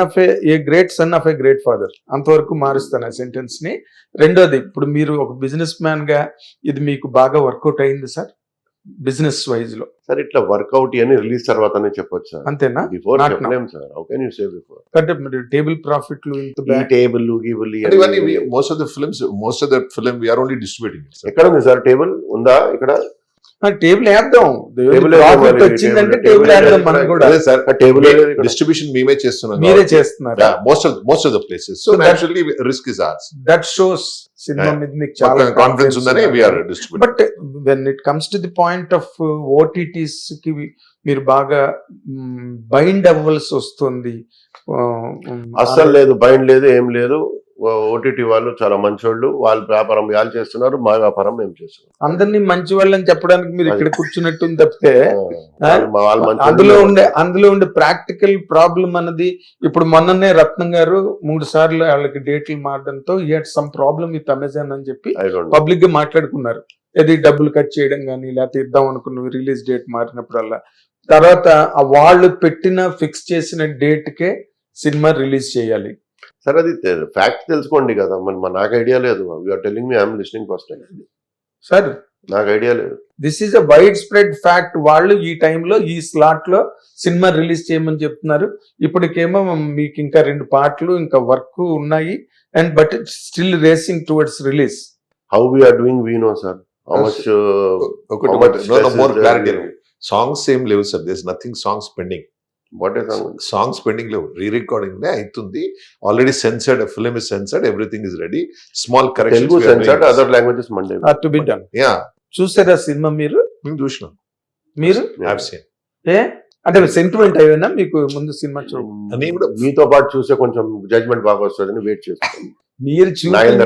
Of a great son of a great father అంతవరకు మారుస్తాను ఆ సెంటెన్స్ని. రెండోది ఇప్పుడు మీరు ఒక బిజినెస్ మ్యాన్గా ఇది మీకు బాగా వర్కౌట్ అయింది సార్? బిజినెస్ వైజ్లో. సార్ ఇట్లా వర్కౌట్ అని రిలీజ్ తర్వాతనే చెప్పొచ్చు సార్. అంతేనా? Before sir. How can you say before అంటే మీరు టేబుల్ ప్రాఫిట్లు ఇంత ఈ back- టేబుల్ గీబుల్ ఇవన్నీ we- most of the films, most of the film, we are only distributing. it. sir. ఎక్కడ ఉంది సార్ టేబుల్ ఉందా ఇక్కడ? టేబుల్ వేద్దాం వచ్చిందంటే టేబుల్ వేద్దాం. మనం కూడా అదే సార్ ఆ టేబుల్. డిస్ట్రిబ్యూషన్ మేమే చేస్తున్నాం మీరే చేస్తున్నారు the places. So So that- naturally, risk is ours. That shows cinema. మీద మీకు చాలా కాన్ఫిడెన్స్ ఉందని. But when it comes to the point of ఓటీటీస్కి మీరు బాగా బైండ్ అవ్వాల్సి వస్తుంది అస్సలు లేదు బైండ్ లేదు ఏం లేదు ఓటీటీ వాళ్ళు చాలా మంచోళ్ళు వాళ్ళ వ్యాపారం వాళ్ళు చేస్తున్నారు మా వ్యాపారం మేము చేస్తున్నాం. అందరినీ మంచి వాళ్ళని చెప్పడానికి మీరు ఇక్కడ కూర్చున్నట్టుంది తప్పితే. అందులో ఉండే అందులో ఉండే ప్రాక్టికల్ ప్రాబ్లం అన్నది ఇప్పుడు మొన్ననే రత్నం గారు మూడు సార్లు వాళ్ళకి డేట్లు మారడంతో ఈ సమ్ ప్రాబ్లం విత్ అమెజాన్ అని చెప్పి. పబ్లిక్గా మాట్లాడుకున్నారు. ఇది డబ్బులు కట్ చేయడం కానీ లేకపోతే ఇద్దాం అనుకున్న రిలీజ్ డేట్ మారినప్పుడల్లా. తర్వాత వాళ్ళు పెట్టిన ఫిక్స్ చేసిన డేట్ కే సినిమా రిలీజ్ చేయాలి. సరే అది ఫ్యాక్ట్ తెలుసుకోండి కదా. మరి మా- నాకు ఐడియా లేదు. You're telling me I'm listening first time sir నాకు ఐడియా లేదు. This is a wide spread fact వాళ్ళు ఈ టైంలో ఈ స్లాట్లో సినిమా రిలీజ్ చేయమని చెప్తున్నారు. ఇప్పటికేమో మీకు ఇంకా రెండు పాటలు ఇంకా వర్క్ ఉన్నాయి. And but still racing towards release how we are doing we know sir how. Much. Songs ఏం లేవు sir there's nothing songs pending what is songs pending లేవు. రీ రికార్డింగ్ అవుతుంది already censored film is censored everything is ready small censored other languages Monday to be done yeah చూసారా cinema మీరు? మేము చూసినాం. మీరు? Have seen a? అంటే sentiment అయినా మీకు ముందు సినిమా చూ నేను కూడా- మీతో పాటు చూసే కొంచెం జడ్జ్మెంట్ బాగా వస్తుందని వెయిట్ చేస్తాం. మీరు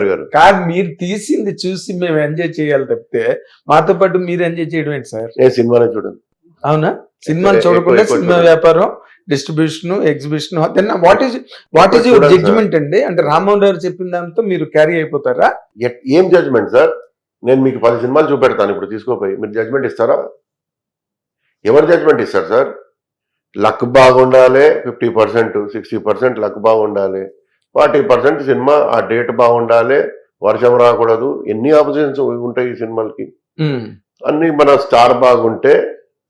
గారు. కాదు మీరు తీసింది చూసి మేము ఎంజాయ్ చేయాలి తప్పితే మాతో పాటు మీరు ఎంజాయ్ చేయడం ఏంటి సార్? ఏ సినిమానే చూడండి. అవునా? సినిమాలు చూడకుండా సినిమా. వ్యాపారం distribution exhibition then what is what is your judgement అండి? అంటే రామ్మోహన్ గారు చెప్పిన దాంతో మీరు క్యారీ అయిపోతారా? ఏం జడ్జ్మెంట్ సార్ నేను మీకు పది సినిమాలు చూపెడతాను ఇప్పుడు తీసుకోపోయి. మీరు జడ్జ్మెంట్ ఇస్తారా? ఎవరు జడ్జ్మెంట్ ఇస్తారు సార్ లక్ బాగుండాలి fifty percent sixty percent luck బాగుండాలి ఫార్టీ పర్సెంట్ సినిమా ఆ డేట్ బాగుండాలి వర్షం రాకూడదు ఎన్ని ఆపోజిషన్స్ ఉంటాయి ఈ సినిమాలకి? అన్ని మన స్టార్ బాగుంటే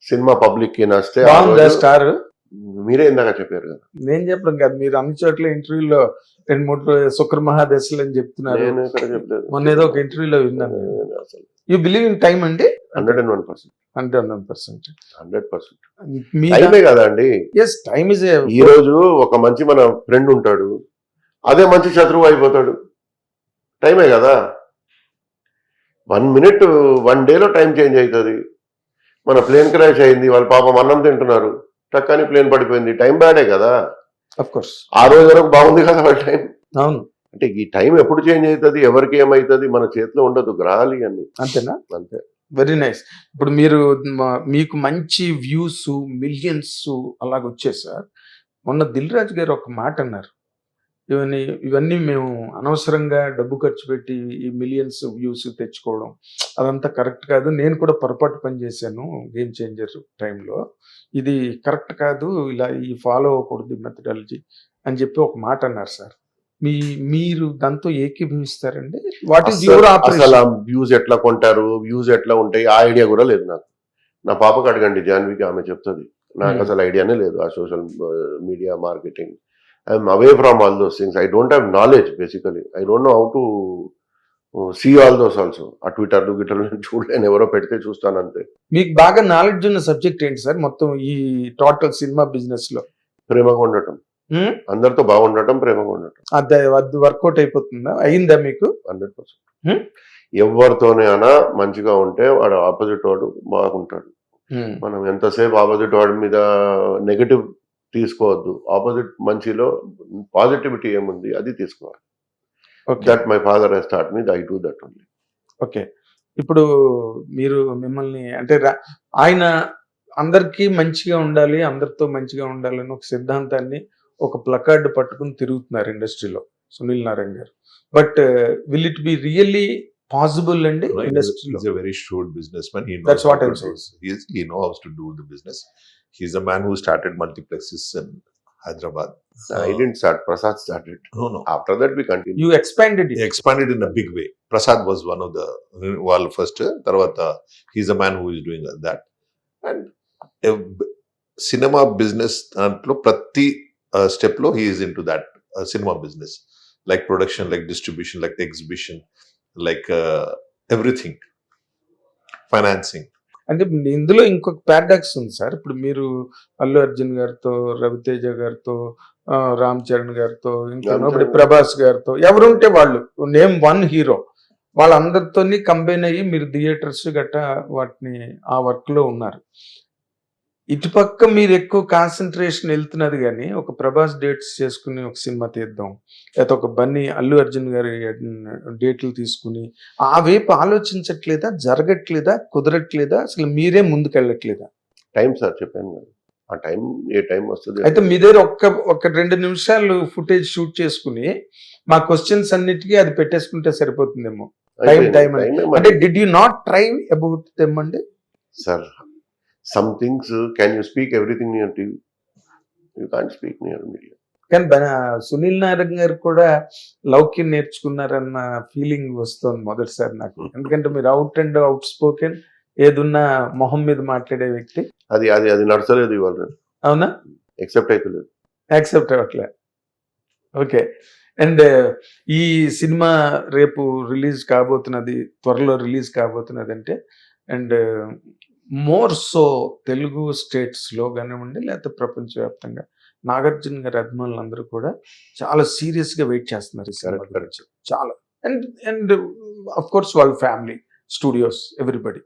సినిమా పబ్లిక్కి నస్తే ఆ బాగుందా రోజు- స్టార్. మీరే ఇందాక చెప్పారు కదా. నేను చెప్పడం కాదు మీరు అన్ని చోట్ల ఇంటర్వ్యూలో రెండు మూడు శుక్ర మహాదశలు అని చెప్తున్నారు. నేను ఇక్కడ చెప్పలేదు. మొన్న ఏదో ఒక ఇంటర్వ్యూలో విన్నాను. యూ బిలీవ్ ఇన్ టైం అండి? Hundred and one percent. Hundred one percent. Hundred percent. మీ టైమే కదా అండి. ఎస్ టైమ్ ఇస్ ఈ రోజు ఒక మంచి మన ఫ్రెండ్ ఉంటాడు. అదే మంచి శత్రువు అయిపోతాడు. టైమే కదా. వన్ మినిట్ వన్ డేలో టైం చేంజ్ అవుతుంది. మన ప్లేన్ క్రాష్ అయింది వాళ్ళ పాపం అన్నం తింటున్నారు. టక్కని ప్లేన్ పడిపోయింది. టైం బ్యాడే కదా? కోర్స్ ఆ రోజు వరకు బాగుంది కదా వాళ్ళ టైం అవును. అంటే ఈ టైం ఎప్పుడు చేంజ్ అవుతుంది? ఎవరికి ఏమవుతుంది మన చేతిలో ఉండదు గ్రహాలు అన్ని అంతేనా? అంతే. వెరీ నైస్ ఇప్పుడు మీరు మీకు మంచి వ్యూస్ మిలియన్స్ అలాగ సార్ మొన్న దిల్ రాజు గారు ఒక మాట అన్నారు. ఇవన్నీ ఇవన్నీ మేము అనవసరంగా డబ్బు ఖర్చు పెట్టి ఈ మిలియన్స్ వ్యూస్ తెచ్చుకోవడం అదంతా కరెక్ట్ కాదు. నేను కూడా పొరపాటు పని చేశాను గేమ్ చేంజర్ టైంలో ఇది కరెక్ట్ కాదు ఇలా ఈ ఫాలో అవ్వకూడదు మెథడాలజీ అని చెప్పి ఒక మాట అన్నారు సార్. మీ మీరు దాంతో ఏకీభవిస్తారండి? వాట్ ఈస్ యువర్ అసలు వ్యూస్ ఎట్లా కొంటారు? వ్యూస్ ఎట్లా ఉంటాయి? ఆ ఐడియా కూడా లేదు నాకు. నా పాపకు అడగండి జాన్వికి ఆమె చెప్తుంది. నాకు Hmm. అసలు ఐడియానే లేదు ఆ social media marketing I'm away from all those things I don't have knowledge basically I don't know how to see all those also ఆ ట్విట్టర్లు గిట్టర్లు నేను చూడలేను ఎవరో పెడితే చూస్తాను అంతే. మీకు బాగా నాలెడ్జ్ ఉన్న సబ్జెక్ట్ ఏంటి సార్? మొత్తం ఈ టోటల్ సినిమా బిజినెస్లో? ప్రేమగా ఉండటం. హ్మ్? అందరితో బాగుండటం ప్రేమగా ఉండటం. అది వర్కౌట్ అయిపోతుందా? అయిందా మీకు? Hundred Hmm? పర్సెంట్ ఎవరితోనే అనా మంచిగా ఉంటే వాడు ఆపోజిట్ వాడు బాగుంటాడు. హ్మ్. మనం ఎంతసేపు ఆపోజిట్ వాడి మీద నెగటివ్ తీసుకోవద్దు. ఆపోజిట్ మంచిలో పాజిటివిటీ ఏముంది అది తీసుకోవాలి. Okay. That my father he's start me I do that only okay. ఇప్పుడు మీరు మిమ్మల్ని అంటే ఆయన అందరికీ మంచిగా ఉండాలి అందరితో మంచిగా ఉండాలి అని ఒక సిద్ధాంతాన్ని ఒక ప్లకార్డ్ పట్టుకుని తిరుగుతున్నారు ఇండస్ట్రీలో. సునీల్ నారాయణ గారు. But will it be really possible అండి ఇండస్ట్రీలో? He's a very shrewd businessman. He knows That's what how I'm to do- He's, he knows how to do the business. He's a man who started multiplexes and Hyderabad. I didn't start. Prasad started. No, no. After that, we continued. You expanded He expanded in a big way. Prasad was one of the well first. Tarvata, he's a man who is doing that. And cinema business దాంట్లో ప్రతి step లో he is into that uh, cinema business like production like distribution like exhibition like uh, everything financing అంటే ఇందులో ఇంకొక paradox ఉంది sir ఇప్పుడు మీరు అల్లు అర్జున్ గారితో రవితేజ గారితో రామ్ చరణ్ గారితో ఇంకా రామ్ ఇప్పుడు చరణ్. ప్రభాస్ గారితో ఎవరుంటే వాళ్ళు నేమ్ వన్ హీరో వాళ్ళందరితో కంబైన్ అయ్యి మీరు థియేటర్స్ గట్టా వాటిని ఆ వర్క్లో ఉన్నారు ఇటుపక్క మీరు ఎక్కువ కాన్సన్ట్రేషన్ వెళ్తున్నది కానీ ఒక ప్రభాస్ డేట్స్ చేసుకుని ఒక సినిమా తీద్దాం. లేకపోతే ఒక బన్నీ అల్లు అర్జున్ గారి డేట్లు తీసుకుని ఆ వైపు ఆలోచించట్లేదా? జరగట్లేదా? కుదరట్లేదా? అసలు మీరే ముందుకెళ్ళట్లేదా? టైం సార్ చెప్పాను కదా. ఆ టైం ఏ టైం వస్తుంది? అయితే మీ దగ్గర ఒక్క ఒక రెండు నిమిషాలు ఫుటేజ్ షూట్ చేసుకుని మా క్వశ్చన్స్ అన్నిటికీ అది పెట్టేసుకుంటే సరిపోతుందేమో. Time అని. అంటే did you not try about them అండి? Sir some things can you speak everything near to you can't speak near media కానీ సునీల్ నారాయణ గారు కూడా లౌక్యం నేర్చుకున్నారన్న ఫీలింగ్ వస్తుంది మొదటిసారి నాకు. ఎందుకంటే మీరు అవుట్ అండ్ అవుట్ స్పోకెన్ ఏదున్నా మొహం మీద మాట్లాడే వ్యక్తి. అది అది అది నడచలేదు ఇవాళ. అవునా? ఎక్సెప్ట్ అవుతలేదు యాక్సెప్ట్ అవ్వట్లే. ఓకే అండ్ ఈ సినిమా రేపు రిలీజ్ కాబోతున్నది త్వరలో రిలీజ్ కాబోతున్నది అంటే అండ్ మోర్ సో తెలుగు స్టేట్స్లో కానివ్వండి లేకపోతే ప్రపంచవ్యాప్తంగా. నాగార్జున గారి అభిమానులు అందరూ కూడా చాలా సీరియస్గా వెయిట్ చేస్తున్నారు ఈ సినిమా గురించి. చాలా. అండ్ అండ్ అఫ్ కోర్స్ వాళ్ళ ఫ్యామిలీ స్టూడియోస్ ఎవ్రీబడి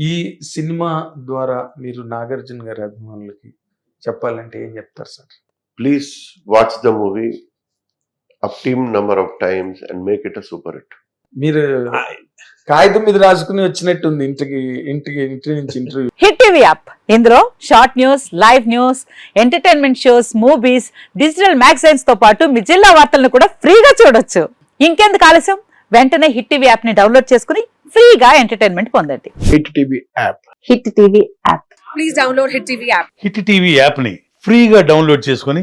ఈ సినిమా ద్వారా మీరు నాగార్జున గారి అభిమానులకి చెప్పాలంటే ఏం చెప్తారు sir? Please watch the movie up team number of times and make it a super hit మీరు కాగితం మీద రాసుకుని వచ్చినట్టుంది ఇంటికి ఇంటికి ఇంటి నుంచి ఇంటర్వ్యూ హిట్ టీవీ యాప్. ఇందులో short news live news entertainment shows movies digital మ్యాగజైన్స్తో పాటు మీ జిల్లా వార్తలను కూడా ఫ్రీగా చూడొచ్చు. ఇంకెందుకు ఆలస్యం? వెంటనే హిట్ టీవీ యాప్ని డౌన్లోడ్ చేసుకుని ఫ్రీగా ఎంటర్టైన్మెంట్ పొందండి. Hit TV app. Hit TV app. Please download Hit TV app. Hit TV యాప్ని ఫ్రీగా డౌన్లోడ్ చేసుకొని